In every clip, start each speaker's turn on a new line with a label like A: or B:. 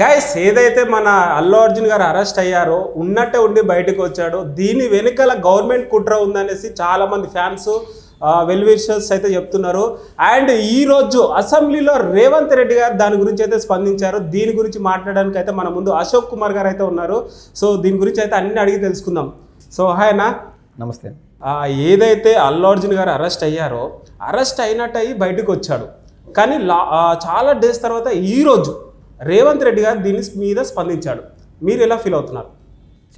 A: Guys ఏదైతే మన అల్లు అర్జున్ గారు అరెస్ట్ అయ్యారో ఉన్నట్టే ఉండి బయటకు వచ్చాడో. దీని వెనుకల గవర్నమెంట్ కుట్ర ఉందనేసి చాలా మంది ఫ్యాన్స్ వెల్ విషర్స్ అయితే చెప్తున్నారు. అండ్ ఈ రోజు అసెంబ్లీలో రేవంత్ రెడ్డి గారు దాని గురించి అయితే స్పందించారు. దీని గురించి మాట్లాడడానికి అయితే మన ముందు అశోక్ కుమార్ గారు అయితే ఉన్నారు. సో దీని గురించి అయితే అన్ని అడిగి తెలుసుకుందాం. సో హాయ్ అన్న.
B: నమస్తే.
A: ఏదైతే అల్లు అర్జున్ గారు అరెస్ట్ అయ్యారో అరెస్ట్ అయినట్టు అయ్యి బయటకు వచ్చాడు. కానీ లా చాలా డేస్ తర్వాత ఈ రోజు రేవంత్ రెడ్డి గారు దీని మీద స్పందించాడు. మీరు ఎలా ఫీల్ అవుతున్నారు?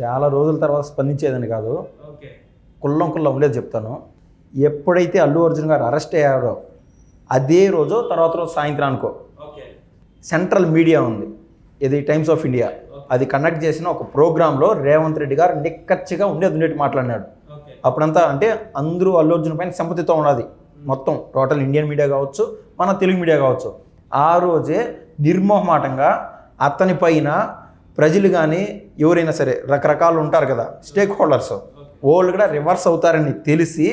B: చాలా రోజుల తర్వాత స్పందించేదని కాదు. కుల్లం కుల్లం ఉండేది చెప్తాను. ఎప్పుడైతే అల్లు అర్జున్ గారు అరెస్ట్ అయ్యారో అదే రోజు తర్వాత రోజు సాయంత్రానికో సెంట్రల్ మీడియా ఉంది. ఇది టైమ్స్ ఆఫ్ ఇండియా. అది కండక్ట్ చేసిన ఒక ప్రోగ్రాంలో రేవంత్ రెడ్డి గారు నిక్కచ్చిగా ఉండేది ఉండేటి మాట్లాడినాడు. అప్పుడంతా అంటే అందరూ అల్లు అర్జున్ పైన సంపతితో ఉన్నది మొత్తం టోటల్ ఇండియన్ మీడియా కావచ్చు మన తెలుగు మీడియా కావచ్చు. ఆ రోజే నిర్మోహమాటంగా అతని పైన ప్రజలు కానీ ఎవరైనా సరే రకరకాలు ఉంటారు కదా స్టేక్ హోల్డర్స్ వాళ్ళు కూడా రివర్స్ అవుతారని తెలిసి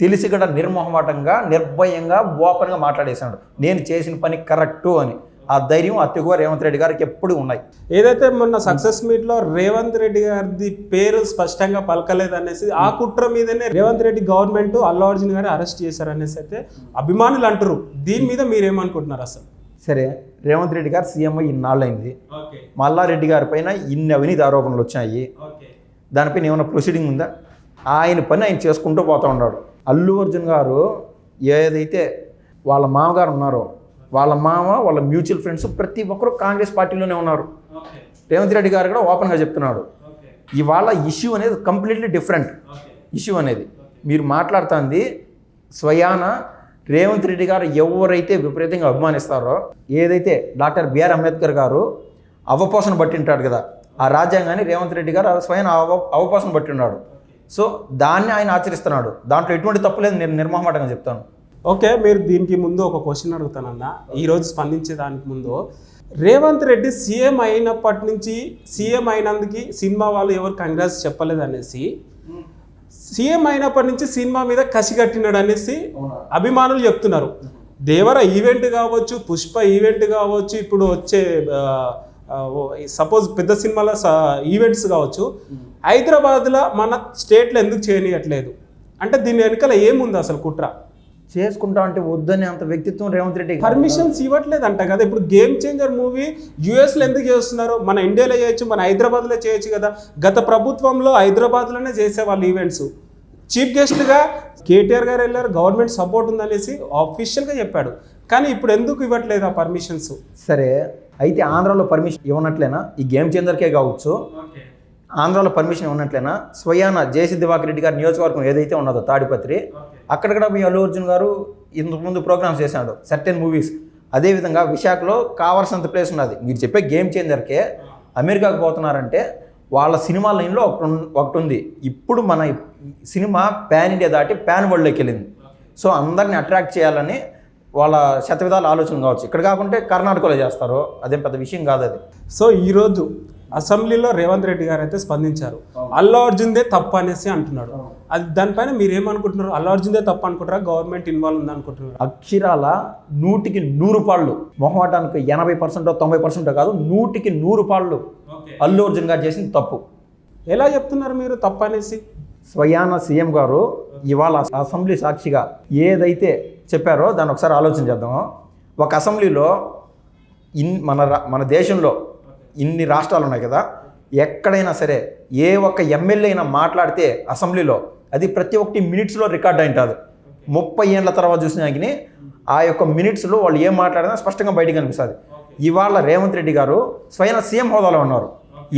B: తెలిసి కూడా నిర్మోహమాటంగా నిర్భయంగా ఓపెన్గా మాట్లాడేశాడు. నేను చేసిన పని కరెక్టు అని. ఆ ధైర్యం అత్యకువ రేవంత్ రెడ్డి గారికి ఎప్పుడు ఉన్నాయి.
A: ఏదైతే మొన్న సక్సెస్ మీట్లో రేవంత్ రెడ్డి గారిది పేరు స్పష్టంగా పలకలేదు అనేసి ఆ కుట్ర మీదనే రేవంత్ రెడ్డి గవర్నమెంట్ అల్లు అర్జున్ గారిని అరెస్ట్ చేశారు అనేసి అయితే అభిమానులు అంటారు దీని మీద మీరేమనుకుంటున్నారు అసలు?
B: సరే రేవంత్ రెడ్డి గారు సీఎం ఇన్నాళ్ళైంది. మల్లారెడ్డి గారి పైన ఇన్ని అవినీతి ఆరోపణలు వచ్చాయి దానిపైన ఏమైనా ప్రొసీడింగ్ ఉందా? ఆయన పని ఆయన చేసుకుంటూ పోతూ ఉన్నాడు. అల్లు అర్జున్ గారు ఏదైతే వాళ్ళ మామగారు ఉన్నారో వాళ్ళ మామ వాళ్ళ మ్యూచువల్ ఫ్రెండ్స్ ప్రతి ఒక్కరు కాంగ్రెస్ పార్టీలోనే ఉన్నారు. రేవంత్ రెడ్డి గారు కూడా ఓపెన్గా చెప్తున్నాడు. ఇవాళ ఇష్యూ అనేది కంప్లీట్లీ డిఫరెంట్ ఇష్యూ అనేది మీరు మాట్లాడుతుంది స్వయాన రేవంత్ రెడ్డి గారు ఎవరైతే విపరీతంగా అభిమానిస్తారో ఏదైతే డాక్టర్ బిఆర్ అంబేద్కర్ గారు అవపోసన పట్టింటాడు కదా ఆ రాజ్యాంగాన్ని రేవంత్ రెడ్డి గారు స్వయం అవ అవపోసన పట్టిన్నాడు సో దాన్ని ఆయన ఆచరిస్తున్నాడు. దాంట్లో ఎటువంటి తప్పు లేదు నేను నిర్మోహమాటంగా చెప్తాను.
A: ఓకే మీరు దీనికి ముందు ఒక క్వశ్చన్ అడుగుతానన్నా. ఈరోజు స్పందించే దానికి ముందు రేవంత్ రెడ్డి సీఎం అయినప్పటి నుంచి సీఎం అయినందుకు సినిమా వాళ్ళు ఎవరు కంగ్రెస్ చెప్పలేదు అనేసి సీఎం అయినప్పటి నుంచి సినిమా మీద కసి కట్టినాడు అనేసి అభిమానులు చెప్తున్నారు. దేవర ఈవెంట్ కావచ్చు పుష్ప ఈవెంట్ కావచ్చు ఇప్పుడు వచ్చే సపోజ్ పెద్ద సినిమాల ఈవెంట్స్ కావచ్చు హైదరాబాద్లో మన స్టేట్లో ఎందుకు చేయనియట్లేదు? అంటే దీని వెనకాల ఏముంది అసలు కుట్ర?
B: చేసుకుంటా అంటే వద్దని అంత వ్యక్తిత్వం రేవంత్ రెడ్డి
A: పర్మిషన్స్ ఇవ్వట్లేదు అంట కదా. ఇప్పుడు గేమ్ చేంజర్ మూవీ యూఎస్లో ఎందుకు చేస్తున్నారు? మన ఇండియాలో చేయొచ్చు మన హైదరాబాద్లో చేయొచ్చు కదా. గత ప్రభుత్వంలో హైదరాబాద్లోనే చేసేవాళ్ళు ఈవెంట్స్ చీఫ్ గెస్ట్గా కేటీఆర్ గారు వెళ్ళారు గవర్నమెంట్ సపోర్ట్ ఉందనేసి ఆఫీషియల్గా చెప్పాడు. కానీ ఇప్పుడు ఎందుకు ఇవ్వట్లేదు ఆ పర్మిషన్స్
B: సరే అయితే ఆంధ్రాలో పర్మిషన్ ఇవ్వనట్లేనా? ఈ గేమ్ చేంజర్కే కావచ్చు. ఆంధ్రాలో పర్మిషన్ ఇవ్వనట్లేనా? స్వయాన జేసీ దివాకర్ రెడ్డి గారి నియోజకవర్గం ఏదైతే ఉన్నదో తాడిపత్రి అక్కడ కూడా మీ అల్లు అర్జున్ గారు ఇంతకు ముందు ప్రోగ్రామ్స్ చేశాడు సర్టెన్ మూవీస్ అదేవిధంగా విశాఖలో కావాల్సినంత ప్లేస్ ఉన్నది. మీరు చెప్పే గేమ్ చేంజర్కే అమెరికాకు పోతున్నారంటే వాళ్ళ సినిమా లైన్లో ఒకటి ఒకటి ఉంది. ఇప్పుడు మన సినిమా పాన్ ఇండియా దాటి పాన్ వరల్డ్లోకి వెళ్ళింది. సో అందరిని అట్రాక్ట్ చేయాలని వాళ్ళ శతవిధాల ఆలోచన కావచ్చు. ఇక్కడ కాకుంటే కర్ణాటకలో చేస్తారు అదేం పెద్ద విషయం కాదు అది.
A: సో ఈరోజు అసెంబ్లీలో రేవంత్ రెడ్డి గారు అయితే స్పందించారు అల్లు అర్జున్దే తప్పు అనేసి అంటున్నాడు. అది దానిపైన మీరు ఏమనుకుంటున్నారు అల్లు అర్జున్దే తప్పు అనుకుంటారా గవర్నమెంట్ ఇన్వాల్వ్ ఉంది అనుకుంటున్నారా
B: అక్షరాల నూటికి నూరు పాళ్ళు. మొహమాటానికి ఎనభై పర్సెంట్ తొంభై పర్సెంట్ కాదు నూటికి నూరు పాళ్ళు అల్లు అర్జున్ గారు చేసిన తప్పు.
A: ఎలా చెప్తున్నారు మీరు తప్పు అనేసి
B: స్వయాన సీఎం గారు ఇవాళ అసెంబ్లీ సాక్షిగా ఏదైతే చెప్పారో దాన్ని ఒకసారి ఆలోచన చేద్దాము ఒక అసెంబ్లీలో ఇన్ మన మన దేశంలో ఇన్ని రాష్ట్రాలు ఉన్నాయి కదా ఎక్కడైనా సరే ఏ ఒక్క ఎమ్మెల్యే అయినా మాట్లాడితే అసెంబ్లీలో అది ప్రతి ఒక్కటి మినిట్స్లో రికార్డ్ అయింటుంది ముప్పై ఏళ్ళ తర్వాత చూసినా కానీ ఆ యొక్క మినిట్స్లో వాళ్ళు ఏం మాట్లాడినా స్పష్టంగా బయటికి కనిపిస్తుంది ఇవాళ రేవంత్ రెడ్డి గారు స్వయం సీఎం హోదాలో ఉన్నారు.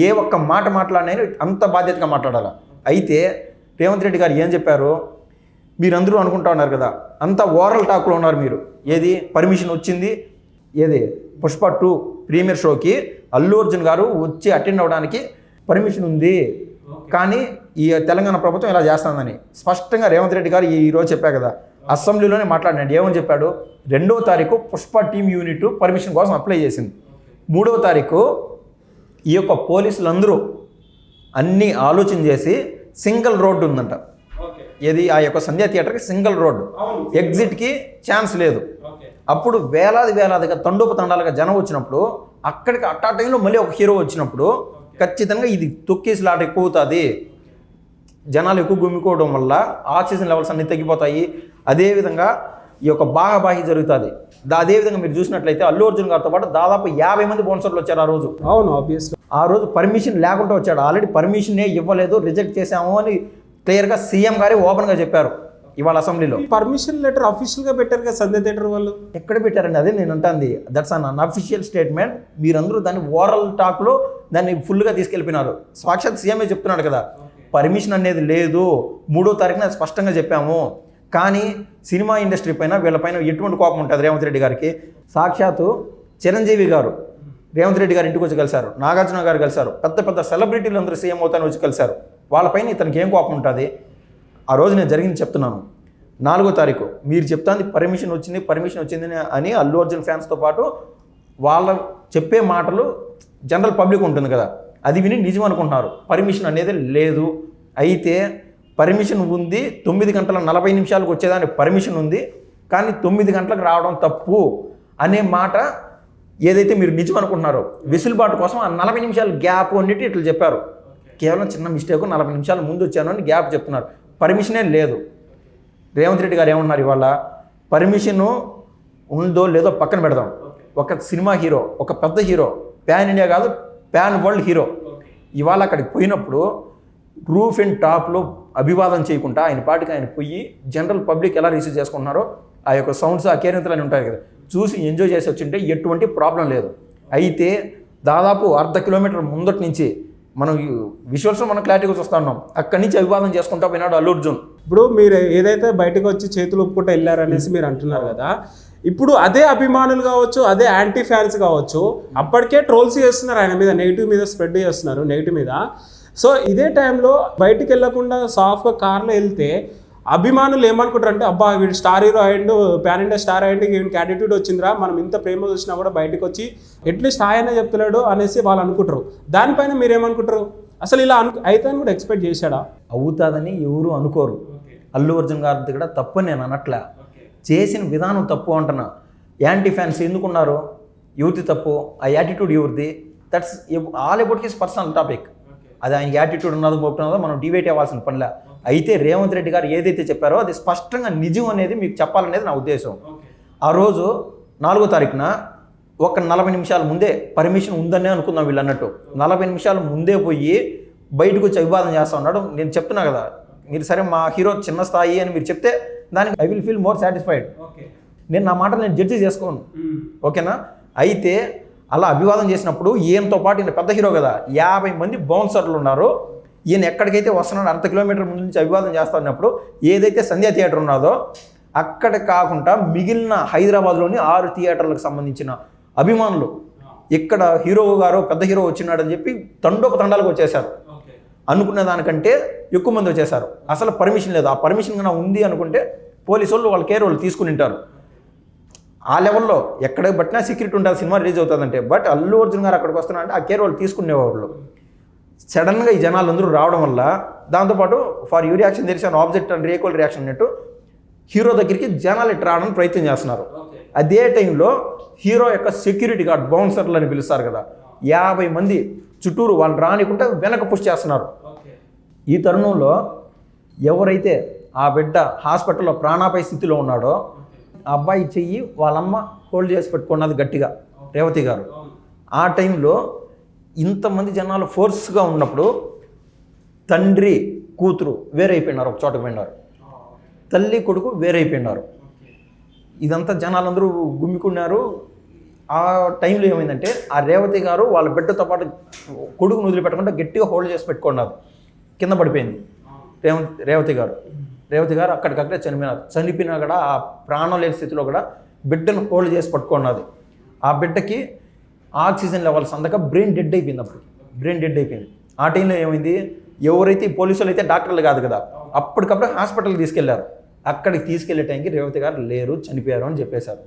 B: ఏ ఒక్క మాట మాట్లాడినా అంత బాధ్యతగా మాట్లాడాలి? అయితే రేవంత్ రెడ్డి గారు ఏం చెప్పారు? మీరందరూ అనుకుంటా ఉన్నారు కదా అంత ఓరల్ టాక్లో ఉన్నారు మీరు. ఏది? పర్మిషన్ వచ్చింది. ఏది? పుష్ప టూ ప్రీమియర్ షోకి అల్లు అర్జున్ గారు వచ్చి అటెండ్ అవ్వడానికి పర్మిషన్ ఉంది. కానీ ఈ తెలంగాణ ప్రభుత్వం ఇలా చేస్తుందని. స్పష్టంగా రేవంత్ రెడ్డి గారు ఈ రోజు చెప్పా కదా. అసెంబ్లీలోనే మాట్లాడినాడు ఏమని చెప్పాడు? రెండవ తారీఖు పుష్ప టీమ్ యూనిట్ పర్మిషన్ కోసం అప్లై చేసింది. మూడవ తారీఖు ఈ యొక్క పోలీసులందరూ అన్నీ ఆలోచన చేసి సింగిల్ రోడ్డు ఉందంట. ఏది? ఆ యొక్క సంధ్యా థియేటర్కి సింగిల్ రోడ్డు. ఎగ్జిట్కి ఛాన్స్ లేదు. అప్పుడు వేలాది వేలాదిగా తండోపతండాలుగా జనం వచ్చినప్పుడు అక్కడికి అట్టా టైంలో మళ్ళీ ఒక హీరో వచ్చినప్పుడు ఖచ్చితంగా ఇది తొక్కేసిలాట ఎక్కువ అవుతుంది జనాలు ఎక్కువ గుమ్మికోవడం వల్ల ఆక్సిజన్ లెవెల్స్ అన్ని తగ్గిపోతాయి. అదేవిధంగా ఈ యొక్క బాహాబాహి జరుగుతుంది. దా- అదేవిధంగా మీరు చూసినట్లయితే అల్లు అర్జున్ గారితో పాటు దాదాపు యాభై మంది బౌన్సర్లు వచ్చారు ఆ రోజు.
A: అవును ఆబ్వియస్లీ
B: ఆ రోజు పర్మిషన్ లేకుండా వచ్చాడు. ఆల్రెడీ పర్మిషనే ఇవ్వలేదు రిజెక్ట్ చేశాము అని క్లియర్గా సీఎం గారే ఓపెన్గా చెప్పారు ఇవాళ అసెంబ్లీలో.
A: పర్మిషన్ లెటర్ అఫీషియల్గా పెట్టారు కదా సంధ్య థియేటర్ వాళ్ళు?
B: ఎక్కడ పెట్టారండి? అదే నేను అంటాంది. దట్స్ అన్ అన్అఫిషియల్ స్టేట్మెంట్ మీరందరూ దాన్ని ఓరల్ టాక్లో దాన్ని ఫుల్గా తీసుకెళ్ళిపోయినారు. సాక్షాత్ సీఎంఏ చెప్తున్నాడు కదా. పర్మిషన్ అనేది లేదు. మూడో తారీఖున స్పష్టంగా చెప్పాము. కానీ సినిమా ఇండస్ట్రీ పైన వీళ్ళపైన ఎటువంటి కోపం ఉంటుంది రేవంత్ రెడ్డి గారికి? సాక్షాత్తు చిరంజీవి గారు రేవంత్ రెడ్డి గారు ఇంటికి వచ్చి కలిశారు. నాగార్జున గారు కలిశారు. పెద్ద పెద్ద సెలబ్రిటీలు అందరూ సీఎం అవుతాను వచ్చి కలిశారు. వాళ్ళపైన ఇతనికి ఏం కోపం ఉంటుంది? ఆ రోజు నేను జరిగింది చెప్తున్నాను. నాలుగో తారీఖు మీరు చెప్తాంది పర్మిషన్ వచ్చింది పర్మిషన్ వచ్చింది అని అల్లు అర్జున్ ఫ్యాన్స్తో పాటు వాళ్ళ చెప్పే మాటలు జనరల్ పబ్లిక్ ఉంటుంది కదా. అది విని నిజం అనుకుంటున్నారు. పర్మిషన్ అనేది లేదు. అయితే పర్మిషన్ ఉంది. తొమ్మిది గంటల నలభై నిమిషాలకు వచ్చేదానికి పర్మిషన్ ఉంది. కానీ తొమ్మిది గంటలకు రావడం తప్పు అనే మాట ఏదైతే మీరు నిజం అనుకుంటున్నారో వెసులుబాటు కోసం ఆ నలభై నిమిషాలు గ్యాప్ అన్నిటి ఇట్లా చెప్పారు. కేవలం చిన్న మిస్టేక్ నలభై నిమిషాల ముందు వచ్చాను అని గ్యాప్ చెప్తున్నారు. పర్మిషనే లేదు. రేవంత్ రెడ్డి గారు ఏమన్నారు ఇవాళ? పర్మిషన్ ఉందో లేదో పక్కన పెడదాం. ఒక సినిమా హీరో ఒక పెద్ద హీరో ప్యాన్ ఇండియా కాదు ప్యాన్ వరల్డ్ హీరో ఇవాళ అక్కడికి పోయినప్పుడు రూఫ్ అండ్ టాప్లో అభివాదం చేయకుండా ఆయన పాటికి ఆయన పోయి జనరల్ పబ్లిక్ ఎలా రిసీవ్ చేసుకుంటున్నారో ఆ యొక్క సౌండ్స్ ఆ కేరింతలు అని ఉంటాయి కదా. చూసి ఎంజాయ్ చేసి వచ్చింటే ఎటువంటి ప్రాబ్లం లేదు. అయితే దాదాపు అర్ధ కిలోమీటర్ ముందటి నుంచి మనం విజువల్స్లో మనం క్లారిటీగా చూస్తా ఉన్నాం. అక్కడి నుంచి అభివాదం చేసుకుంటా పోయినాడు అల్లు అర్జున్.
A: ఇప్పుడు మీరు ఏదైతే బయటకు వచ్చి చేతులు ఒప్పుకుంటూ వెళ్ళారనేసి మీరు అంటున్నారు కదా ఇప్పుడు అదే అభిమానులు కావచ్చు అదే యాంటీ ఫ్యాన్స్ కావచ్చు అప్పటికే ట్రోల్స్ చేస్తున్నారు ఆయన మీద నెగిటివ్ మీద స్ప్రెడ్ చేస్తున్నారు నెగిటివ్ మీద. సో ఇదే టైంలో బయటికి వెళ్ళకుండా సాఫ్ట్గా కార్లో వెళ్తే అభిమానులు ఏమనుకుంటారు అంటే అబ్బా వీడు స్టార్ హీరో అయ్యిండు ప్యాన్ ఇండియా స్టార్ అయ్యిండు వీడికి యాటిట్యూడ్ వచ్చిందిరా మనం ఇంత ప్రేమ చూసినా కూడా బయటకు వచ్చి అట్లీస్ట్ ఆయన చెప్తున్నాడు అనేసి వాళ్ళు అనుకుంటారు. దానిపైన మీరు ఏమనుకుంటారు? అసలు ఇలా అను అయితే అని కూడా ఎక్స్పెక్ట్ చేశాడా?
B: అవుతుందని ఎవరు అనుకోరు. అల్లు అర్జున్ గారిది కూడా తప్పు నేను అనట్లే. చేసిన విధానం తప్పు అంటున్నా. యాంటీ ఫ్యాన్స్ ఎందుకున్నారు? యువతి తప్పు ఆ యాటిట్యూడ్ ఎవరిది? That's all about his personal topic. అది ఆయన యాటిట్యూడ్ ఉన్నదో పోతున్నదో మనం డిబేట్ అవ్వాల్సిన పనిలే. అయితే రేవంత్ రెడ్డి గారు ఏదైతే చెప్పారో అది స్పష్టంగా నిజం అనేది మీకు చెప్పాలనేది నా ఉద్దేశం. ఆ రోజు నాలుగో తారీఖున ఒక నలభై నిమిషాల ముందే పర్మిషన్ ఉందనే అనుకుందాం వీళ్ళు అన్నట్టు. నలభై నిమిషాల ముందే పోయి బయటకు వచ్చి అభివాదం చేస్తా ఉన్నాడు. నేను చెప్తున్నా కదా మీరు సరే మా హీరో చిన్న స్థాయి అని మీరు చెప్తే దానికి I will feel more satisfied నేను నా మాట నేను జడ్జి చేసుకోను. ఓకేనా? అయితే అలా అభివాదం చేసినప్పుడు ఈయనతో పాటు ఈయన పెద్ద హీరో కదా యాభై మంది బౌన్సర్లు ఉన్నారు. ఈయన ఎక్కడికైతే వస్తున్నాడో అర్ధ కిలోమీటర్ ముందు నుంచి అభివాదం చేస్తా ఉన్నప్పుడు ఏదైతే సంధ్యా థియేటర్ ఉన్నదో అక్కడ కాకుండా మిగిలిన హైదరాబాద్లోని ఆరు థియేటర్లకు సంబంధించిన అభిమానులు. ఇక్కడ హీరో గారు పెద్ద హీరో వచ్చినాడని చెప్పి తండోప తండాలకు వచ్చేసారు అనుకున్న దానికంటే ఎక్కువ మంది వచ్చేసారు అసలు పర్మిషన్ లేదు. ఆ పర్మిషన్ కన్నా ఉంది అనుకుంటే పోలీసు వాళ్ళు వాళ్ళ కేర్ వాళ్ళు తీసుకుని ఉంటారు. ఆ లెవెల్లో ఎక్కడ బట్టినా సీక్రెట్ ఉంటుంది సినిమా రిలీజ్ అవుతుందంటే. బట్ అల్లు అర్జున్ గారు అక్కడికి వస్తున్నా అంటే ఆ కేర్ వాళ్ళు తీసుకునేవాళ్ళు. సడన్గా ఈ జనాలు అందరూ రావడం వల్ల దాంతోపాటు ఫర్ యూ రియాక్షన్ తెలిసిన ఆబ్జెక్ట్ అండ్ రీక్వల్ రియాక్షన్ అన్నట్టు హీరో దగ్గరికి జనాలు ఇట్లా రావడానికి ప్రయత్నం చేస్తున్నారు. అదే టైంలో హీరో యొక్క సెక్యూరిటీ గార్డ్ బౌన్సర్లు అని పిలుస్తారు కదా. యాభై మంది చుట్టూరు వాళ్ళు రానికుంటే వెనక పుష్ చేస్తున్నారు. ఈ తరుణంలో ఎవరైతే ఆ బిడ్డ హాస్పిటల్లో ప్రాణాపాయ స్థితిలో ఉన్నాడో ఆ అబ్బాయి చెయ్యి వాళ్ళమ్మ హోల్డ్ చేసి పెట్టుకున్నది గట్టిగా రేవతి గారు. ఆ టైంలో ఇంతమంది జనాలు ఫోర్స్గా ఉన్నప్పుడు తండ్రి కూతురు వేరైపోయినారు ఒక చోట పోయినారు. తల్లి కొడుకు వేరైపోయినారు. ఇదంతా జనాలందరూ గుమ్మికున్నారు ఆ టైంలో ఏమైందంటే ఆ రేవతి గారు వాళ్ళ బిడ్డతో పాటు కొడుకును వదిలిపెట్టకుండా గట్టిగా హోల్డ్ చేసి పెట్టుకున్నారు. కింద పడిపోయింది. రేవంత్ రేవతి గారు. రేవతి గారు అక్కడికక్కడే చనిపోయినారు. చనిపోయినా కూడా ఆ ప్రాణం లేని స్థితిలో కూడా బిడ్డను హోల్డ్ చేసి పట్టుకున్నది ఆ బిడ్డకి ఆక్సిజన్ లెవెల్స్ అందక బ్రెయిన్ డెడ్ అయిపోయింది అప్పుడు. బ్రెయిన్ డెడ్ అయిపోయింది. ఆ టైంలో ఏమైంది? ఎవరైతే పోలీసులు అయితే డాక్టర్లు కాదు కదా అప్పటికప్పుడు హాస్పిటల్కి తీసుకెళ్ళారు. అక్కడికి తీసుకెళ్ళే టైంకి రేవతి గారు లేరు చనిపోయారు అని చెప్పేశారు.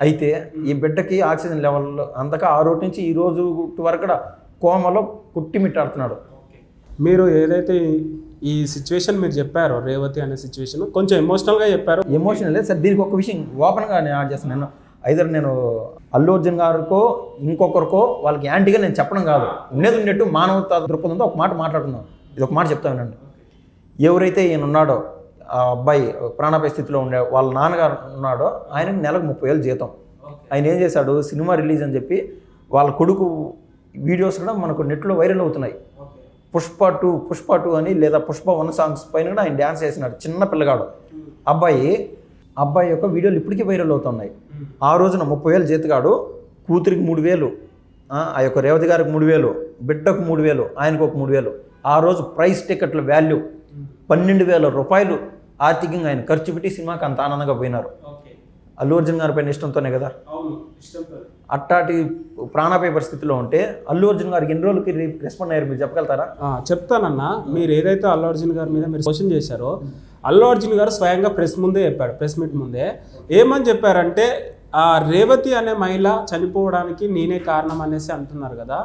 B: అయితే ఈ బిడ్డకి ఆక్సిజన్ లెవెల్ అందక ఆ రోజు నుంచి ఈ రోజు వరకు కోమలో కుట్టిమిట్టాడుతున్నాడు
A: మీరు ఏదైతే ఈ సిచ్యువేషన్ మీరు చెప్పారో రేవతి అనే సిచ్యువేషన్ కొంచెం ఎమోషనల్గా చెప్పారు.
B: ఎమోషనల్ లేదు సార్ దీనికి ఒక విషయం ఓపెన్గా నేను యాడ్ చేస్తాను నేను. ఐదర్ నేను అల్లు అర్జున్ గారికో ఇంకొకరికో వాళ్ళకి యాంటీగా నేను చెప్పడం కాదు. ఉండేది ఉన్నట్టు మానవతా దృక్పథంతో ఒక మాట మాట్లాడుతున్నాను ఇది ఒక మాట చెప్తానండి ఎవరైతే ఈయన ఉన్నాడో అబ్బాయి ప్రాణాపాయ స్థితిలో ఉండే వాళ్ళ నాన్నగారు ఉన్నాడో ఆయనకి నెలకు ముప్పై వేలు జీతం. ఆయన ఏం చేశాడు? సినిమా రిలీజ్ అని చెప్పి వాళ్ళ కొడుకు వీడియోస్ కూడా మనకు నెట్లో వైరల్ అవుతున్నాయి. పుష్ప టూ పుష్ప టూ అని లేదా పుష్ప వన్ సాంగ్స్ పైన కూడా ఆయన డ్యాన్స్ చేసినాడు చిన్న పిల్లగాడు. అబ్బాయి అబ్బాయి యొక్క వీడియోలు ఇప్పటికీ వైరల్ అవుతున్నాయి. ఆ రోజున ముప్పై వేలు జీతగాడు కూతురికి మూడు వేలు ఆ ఆ యొక్క రేవతి గారికి మూడు వేలు బిడ్డకు మూడు వేలు ఆయనకు ఒక మూడు వేలు. ఆ రోజు ప్రైస్ టికెట్ల వాల్యూ పన్నెండు వేల రూపాయలు ఆర్థికంగా ఆయన ఖర్చు పెట్టి సినిమాకి అంత ఆనందంగా పోయినారు. అల్లు అర్జున్ గారి పైన ఇష్టంతోనే కదా? అట్టాటి ప్రాణాపాయ పరిస్థితిలో ఉంటే అల్లు అర్జున్ గారికి ఎన్ని రోజులకి రి- రెస్పాండ్ అయ్యారు మీరు చెప్పగలుగుతారా?
A: ఆ, చెప్తానన్నా. మీరు ఏదైతే అల్లు అర్జున్ గారి మీద మీరు క్వశ్చన్ చేశారో అల్లు అర్జున్ గారు స్వయంగా ప్రెస్ ముందే చెప్పాడు ప్రెస్ మీట్ ముందే. ఏమని చెప్పారంటే ఆ రేవతి అనే మహిళ చనిపోవడానికి నేనే కారణం అనేసి అంటున్నారు కదా.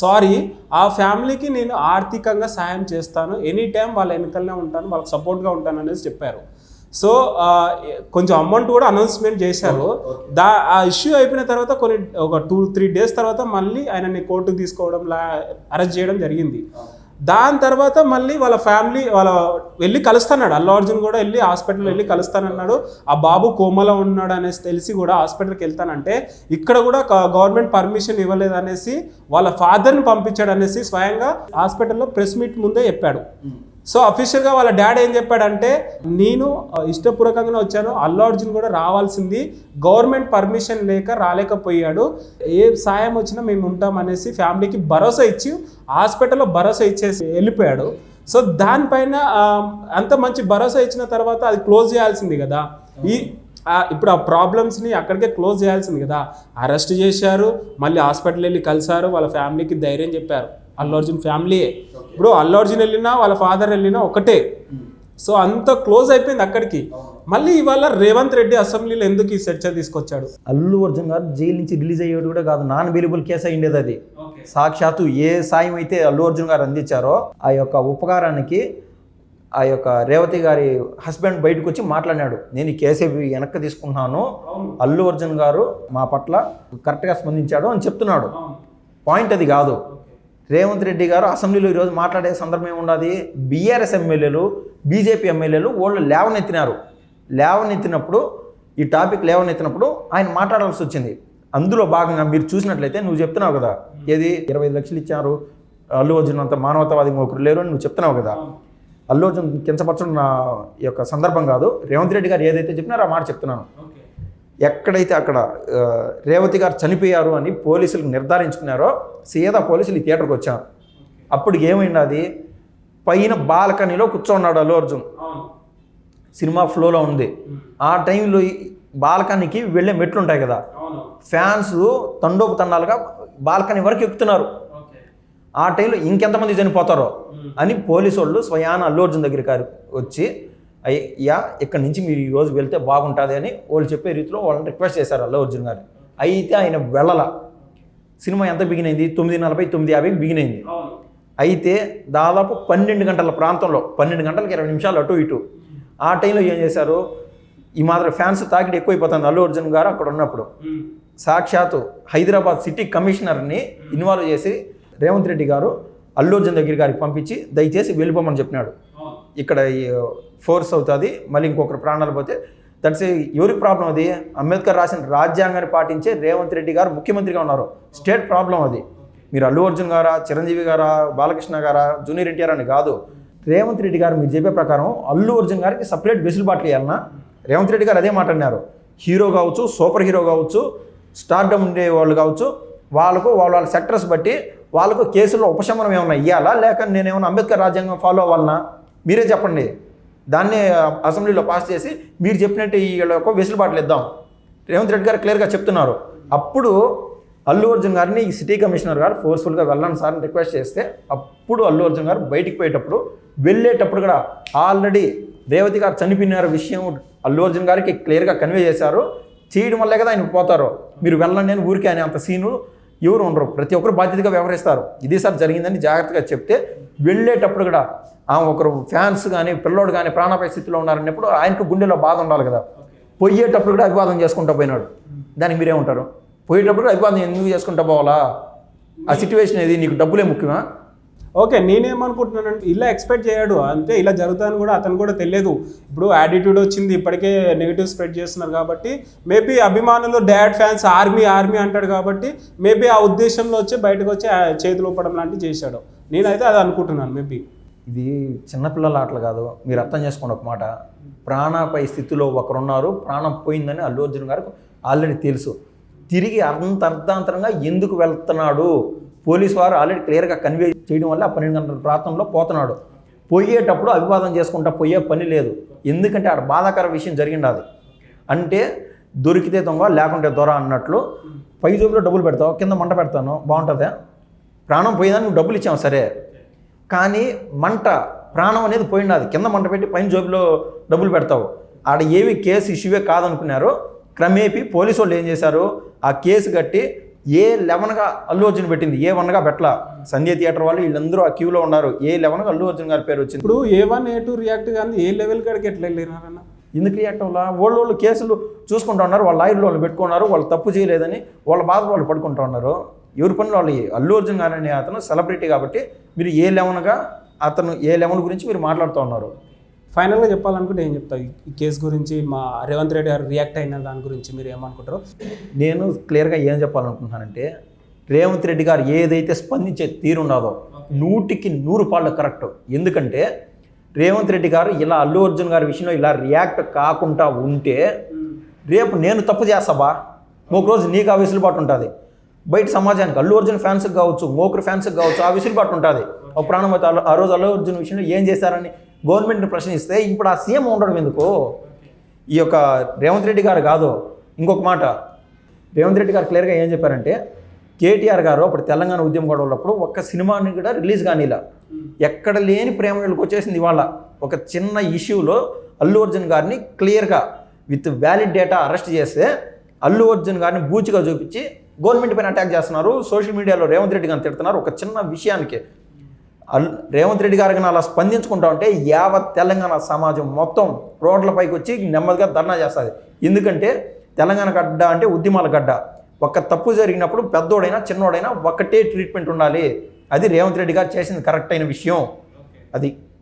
A: సారీ ఆ ఫ్యామిలీకి నేను ఆర్థికంగా సాయం చేస్తాను. ఎనీ టైం వాళ్ళ వెనకలనే ఉంటాను వాళ్ళకి సపోర్ట్గా ఉంటాను అనేసి చెప్పారు. సో కొంచెం అమౌంట్ కూడా అనౌన్స్మెంట్ చేశారు. దా ఆ ఇష్యూ అయిపోయిన తర్వాత కొన్ని ఒక టూ త్రీ డేస్ తర్వాత మళ్ళీ ఆయనని కోర్టుకు తీసుకోవడం లా అరెస్ట్ చేయడం జరిగింది. దాని తర్వాత మళ్ళీ వాళ్ళ ఫ్యామిలీ వాళ్ళ వెళ్ళి కలుస్తాన్నాడు. అల్లు అర్జున్ కూడా వెళ్ళి హాస్పిటల్ వెళ్ళి కలుస్తానన్నాడు. ఆ బాబు కోమలో ఉన్నాడు అనేసి తెలిసి కూడా హాస్పిటల్కి వెళ్తానంటే ఇక్కడ కూడా గవర్నమెంట్ పర్మిషన్ ఇవ్వలేదు అనేసి వాళ్ళ ఫాదర్ని పంపించాడు అనేసి స్వయంగా హాస్పిటల్లో ప్రెస్ మీట్ ముందే చెప్పాడు. సో అఫీషియల్గా వాళ్ళ డాడీ ఏం చెప్పాడంటే నేను ఇష్టపూర్వకంగానే వచ్చాను. అల్లు అర్జున్ కూడా రావాల్సింది. గవర్నమెంట్ పర్మిషన్ లేక రాలేకపోయాడు. ఏ సాయం వచ్చినా మేము ఉంటాం అనేసి ఫ్యామిలీకి భరోసా ఇచ్చి హాస్పిటల్లో భరోసా ఇచ్చేసి వెళ్ళిపోయాడు. సో దానిపైన అంత మంచి భరోసా ఇచ్చిన తర్వాత అది క్లోజ్ చేయాల్సింది కదా. ఈ ఇప్పుడు ఆ ప్రాబ్లమ్స్ని అక్కడికే క్లోజ్ చేయాల్సింది కదా. అరెస్ట్ చేశారు. మళ్ళీ హాస్పిటల్ వెళ్ళి కలిసారు వాళ్ళ ఫ్యామిలీకి ధైర్యం చెప్పారు. అల్లు అర్జున్ ఫ్యామిలీయే. ఇప్పుడు అల్లు అర్జున్ వెళ్ళినా వాళ్ళ ఫాదర్ వెళ్ళినా ఒకటే. సో అంత క్లోజ్ అయిపోయింది అక్కడికి. మళ్ళీ ఇవాళ రేవంత్ రెడ్డి అసెంబ్లీలో ఎందుకు ఈ చర్చ తీసుకొచ్చాడు?
B: అల్లు అర్జున్ గారు జైలు నుంచి రిలీజ్ అయ్యేది కూడా కాదు. నాన్ అవైలబుల్ కేసు అయ్యిండేది అది. సాక్షాత్తు ఏ సాయం అయితే అల్లు అర్జున్ గారు అందించారో ఆ యొక్క ఉపకారానికి ఆ యొక్క రేవతి గారి హస్బెండ్ బయటకు వచ్చి మాట్లాడినాడు. నేను ఈ కేసు వెనక్కి తీసుకుంటున్నాను. అల్లు అర్జున్ గారు మా పట్ల కరెక్ట్గా స్పందించాడు అని చెప్తున్నాడు. పాయింట్ అది కాదు. రేవంత్ రెడ్డి గారు అసెంబ్లీలో ఈరోజు మాట్లాడే సందర్భం ఏముండదు? బీఆర్ఎస్ ఎమ్మెల్యేలు బీజేపీ ఎమ్మెల్యేలు వాళ్ళు లేవనెత్తినారు. లేవనెత్తినప్పుడు ఈ టాపిక్ లేవనెత్తినప్పుడు ఆయన మాట్లాడాల్సి వచ్చింది. అందులో భాగంగా మీరు చూసినట్లయితే నువ్వు చెప్తున్నావు కదా. ఏది? ఇరవై ఐదు లక్షలు ఇచ్చారు. అల్లు అర్జున్ అంత మానవతావాది ఒకరు లేరు అని నువ్వు చెప్తున్నావు కదా. అల్లు అర్జున్ కించపరచడం నా యొక్క సందర్భం కాదు. రేవంత్ రెడ్డి గారు ఏదైతే చెప్పినారో ఆ మాట చెప్తున్నాను. ఎక్కడైతే అక్కడ రేవతి గారు చనిపోయారు అని పోలీసులు నిర్ధారించుకున్నారో సీదా పోలీసులు ఈ థియేటర్కి వచ్చారు. అప్పుడు ఏమైంది అది? పైన బాల్కనీలో కూర్చోన్నాడు అల్లు అర్జున్. సినిమా ఫ్లోలో ఉంది. ఆ టైంలో బాల్కనీకి వెళ్ళే మెట్లు ఉంటాయి కదా ఫ్యాన్స్ తండోపు తండాలుగా బాల్కనీ వరకు ఎక్కుతున్నారు. ఆ టైంలో ఇంకెంతమంది చనిపోతారో అని పోలీసు వాళ్ళు స్వయాన అల్లు అర్జున్ దగ్గరికి గారు వచ్చి అయ్యా ఇక్కడి నుంచి మీరు ఈ రోజు వెళ్తే బాగుంటుంది అని వాళ్ళు చెప్పే రీతిలో వాళ్ళని రిక్వెస్ట్ చేశారు అల్లు అర్జున్ గారు. అయితే ఆయన వెళ్ళల. సినిమా ఎంత బిగినైంది తొమ్మిది నలభై తొమ్మిది యాభై బిగినైంది అయితే దాదాపు పన్నెండు గంటల ప్రాంతంలో పన్నెండు గంటలకు ఇరవై నిమిషాలు అటు ఇటు. ఆ టైంలో ఏం చేశారు? ఈ మాత్రం ఫ్యాన్స్ తాకిడి ఎక్కువైపోతుంది అల్లు అర్జున్ గారు అక్కడ ఉన్నప్పుడు. సాక్షాత్తు హైదరాబాద్ సిటీ కమిషనర్ని ఇన్వాల్వ్ చేసి రేవంత్ రెడ్డి గారు అల్లు అర్జున్ దగ్గర గారికి పంపించి దయచేసి వెళ్ళిపోమని చెప్పినాడు. ఇక్కడ ఫోర్స్ అవుతుంది మళ్ళీ ఇంకొకరు ప్రాణాలు పోతే దట్స్ ఎవరి ప్రాబ్లం అది? అంబేద్కర్ రాసిన రాజ్యాంగాన్ని పాటించే రేవంత్ రెడ్డి గారు ముఖ్యమంత్రిగా ఉన్నారు. స్టేట్ ప్రాబ్లం అది. మీరు అల్లు అర్జున్ గారా చిరంజీవి గారా బాలకృష్ణ గారా జూనియర్ ఎన్టీఆర్ అని కాదు. రేవంత్ రెడ్డి గారు మీరు చెప్పే ప్రకారం అల్లు అర్జున్ గారికి సపరేట్ వెసులుబాట్లు ఇవ్వాలన్నా రేవంత్ రెడ్డి గారు అదే మాట అన్నారు హీరో కావచ్చు సూపర్ హీరో కావచ్చు స్టార్డమ్ ఉండే వాళ్ళు కావచ్చు వాళ్ళకు వాళ్ళ వాళ్ళ సెక్టర్స్ బట్టి వాళ్ళకు కేసుల్లో ఉపశమనం ఏమైనా ఇవ్వాలా లేక నేనేమైనా అంబేద్కర్ రాజ్యాంగం ఫాలో అవ్వాలన్నా మీరే చెప్పండి. దాన్నే అసెంబ్లీలో పాస్ చేసి మీరు చెప్పినట్టు ఈ వెసులుబాట్లు ఇద్దాం. రేవంత్ రెడ్డి గారు క్లియర్గా చెప్తున్నారు. అప్పుడు అల్లు అర్జున్ గారిని ఈ సిటీ కమిషనర్ గారు ఫోర్స్ఫుల్గా వెళ్ళండి సార్ అని రిక్వెస్ట్ చేస్తే అప్పుడు అల్లు అర్జున్ గారు బయటికి పోయేటప్పుడు వెళ్ళేటప్పుడు కూడా ఆల్రెడీ రేవతి గారు చనిపోయిన విషయం అల్లు అర్జున్ గారికి క్లియర్గా కన్వే చేశారు. చేయడం వల్లే కదా ఆయన పోతారు. మీరు వెళ్ళండి అని ఊరికే అనే అంత సీను ఎవరు ఉండరు. ప్రతి ఒక్కరు బాధ్యతగా వ్యవహరిస్తారు. ఇది సార్ జరిగిందని జాగ్రత్తగా చెప్తే వెళ్ళేటప్పుడు కూడా ఒకరు ఫ్యాన్స్ కానీ పిల్లోడు కానీ ప్రాణాపాయ స్థితిలో ఉన్నారన్నప్పుడు ఆయనకు గుండెలో బాధ ఉండాలి కదా. పోయేటప్పుడు కూడా అభివాదం చేసుకుంటూ పోయినాడు. దానికి మీరేమంటారు పోయేటప్పుడు అభివాదం ఎందుకు చేసుకుంటా పోవాలా? ఆ సిచ్యువేషన్ ఏది? నీకు డబ్బులే ముఖ్యమా?
A: ఓకే నేనేమనుకుంటున్నానంటే ఇలా ఎక్స్పెక్ట్ చేయడు. అంతే ఇలా జరుగుతుందని కూడా అతను కూడా తెలియదు. ఇప్పుడు యాటిట్యూడ్ వచ్చింది ఇప్పటికే నెగిటివ్ స్ప్రెడ్ చేస్తున్నారు కాబట్టి మేబీ అభిమానులు డాడ్ ఫ్యాన్స్ ఆర్మీ ఆర్మీ అంటాడు కాబట్టి మేబీ ఆ ఉద్దేశంలో వచ్చి బయటకు వచ్చి చేతులు ఊపడం లాంటివి చేశాడు. నేనైతే అది అనుకుంటున్నాను మేబీ.
B: ఇది చిన్నపిల్లల ఆటలు కాదు మీరు అర్థం చేసుకోండి ఒక మాట. ప్రాణపై స్థితిలో ఒకరున్నారు ప్రాణం పోయిందని అల్లు అర్జున్ గారికి ఆల్రెడీ తెలుసు. తిరిగి అంత అర్థాంతరంగా ఎందుకు వెళ్తున్నాడు? పోలీస్ వారు ఆల్రెడీ క్లియర్గా కన్వే చేయడం వల్ల ఆ పన్నెండు గంటల ప్రాంతంలో పోతున్నాడు. పోయేటప్పుడు అభివాదం చేసుకుంటా పోయే పని లేదు. ఎందుకంటే ఆడ బాధాకర విషయం జరిగింది అది. అంటే దొరికితే దొంగ లేకుంటే దొర అన్నట్లు పై జోబులో డబ్బులు పెడతావు కింద మంట పెడతాను బాగుంటుందా? ప్రాణం పోయిందని నువ్వు డబ్బులు ఇచ్చావు సరే. కానీ మంట ప్రాణం అనేది పోయినది కింద మంట పెట్టి పైన జోబులో డబ్బులు పెడతావు. ఆడ ఏవి కేసు ఇష్యూవే కాదనుకున్నారు క్రమేపీ పోలీసు వాళ్ళు ఏం చేశారు? ఆ కేసు కట్టి ఏ లెవెన్గా అల్లు అర్జున్ పెట్టింది? ఏ వన్గా పెట్టలా? సంధ్య థియేటర్ వాళ్ళు వీళ్ళందరూ ఆ క్యూలో ఉన్నారు. ఏ లెవెన్గా అల్లు అర్జున్ గారి పేరు వచ్చింది?
A: ఇప్పుడు A one A two react కానీ ఏ లెవెల్ కాడికి ఎట్లా వెళ్ళినారన్న?
B: ఎందుకు రియాక్ట్ అవ్వాలా? వాళ్ళు వాళ్ళు కేసులు చూసుకుంటా ఉన్నారు. వాళ్ళ లాయర్లు వాళ్ళు పెట్టుకున్నారు. వాళ్ళు తప్పు చేయలేదని వాళ్ళ బాధ వాళ్ళు పడుకుంటా ఉన్నారు. ఎవరి పనులు వాళ్ళు అల్లు అర్జున్ గారు అనే అతను సెలబ్రిటీ కాబట్టి మీరు ఏ లెవెన్గా అతను ఏ లెవెన్ గురించి మీరు మాట్లాడుతూ ఉన్నారు?
A: ఫైనల్గా చెప్పాలనుకుంటే ఏం చెప్తావు? ఈ- ఈ కేసు గురించి మా రేవంత్ రెడ్డి గారు రియాక్ట్ అయిన దాని గురించి మీరు ఏమనుకుంటారు?
B: నేను క్లియర్గా ఏం చెప్పాలనుకుంటున్నానంటే రేవంత్ రెడ్డి గారు ఏదైతే స్పందించే తీరు ఉన్నదో నూటికి నూరు పాళ్ళు కరెక్ట్ ఎందుకంటే రేవంత్ రెడ్డి గారు ఇలా అల్లు అర్జున్ గారి విషయంలో ఇలా రియాక్ట్ కాకుండా ఉంటే రేపు నేను తప్పు చేస్తాబా? ఒక రోజు నీకు ఆ వెసులుబాటు ఉంటుంది. బయట సమాజానికి అల్లు అర్జున్ ఫ్యాన్స్కి కావచ్చు మోకరు ఫ్యాన్స్కి కావచ్చు ఆ విసులుబాటు ఉంటుంది. ఒక ప్రాణం అయితే ఆ రోజు అల్లు అర్జున్ విషయంలో ఏం చేశారని గవర్నమెంట్ని ప్రశ్నిస్తే ఇప్పుడు ఆ సీఎం ఉండడం ఎందుకు? ఈ యొక్క రేవంత్ రెడ్డి గారు కాదు. ఇంకొక మాట. రేవంత్ రెడ్డి గారు క్లియర్గా ఏం చెప్పారంటే కేటీఆర్ గారు అప్పుడు తెలంగాణ ఉద్యమం గొడవలప్పుడు ఒక్క సినిమాని కూడా రిలీజ్ కానీలా. ఎక్కడ లేని ప్రేమ వీళ్ళకి వచ్చేసింది ఇవాళ. ఒక చిన్న ఇష్యూలో అల్లు అర్జున్ గారిని క్లియర్గా విత్ వ్యాలిడ్ డేటా అరెస్ట్ చేస్తే అల్లు అర్జున్ గారిని బూచిగా చూపించి గవర్నమెంట్ పైన అటాక్ చేస్తున్నారు. సోషల్ మీడియాలో రేవంత్ రెడ్డి గారిని తిడుతున్నారు. ఒక చిన్న విషయానికి. రేవంత్ రెడ్డి గారికి అలా స్పందించుకుంటా ఉంటే యావత్ తెలంగాణ సమాజం మొత్తం రోడ్లపైకి వచ్చి నెమ్మదిగా ధర్నా చేస్తుంది. ఎందుకంటే తెలంగాణ గడ్డ అంటే ఉద్యమాల గడ్డ. ఒక్క తప్పు జరిగినప్పుడు పెద్దోడైనా చిన్నోడైనా ఒక్కటే ట్రీట్మెంట్ ఉండాలి. అది రేవంత్ రెడ్డి గారు చేసింది కరెక్ట్ అయిన విషయం. అది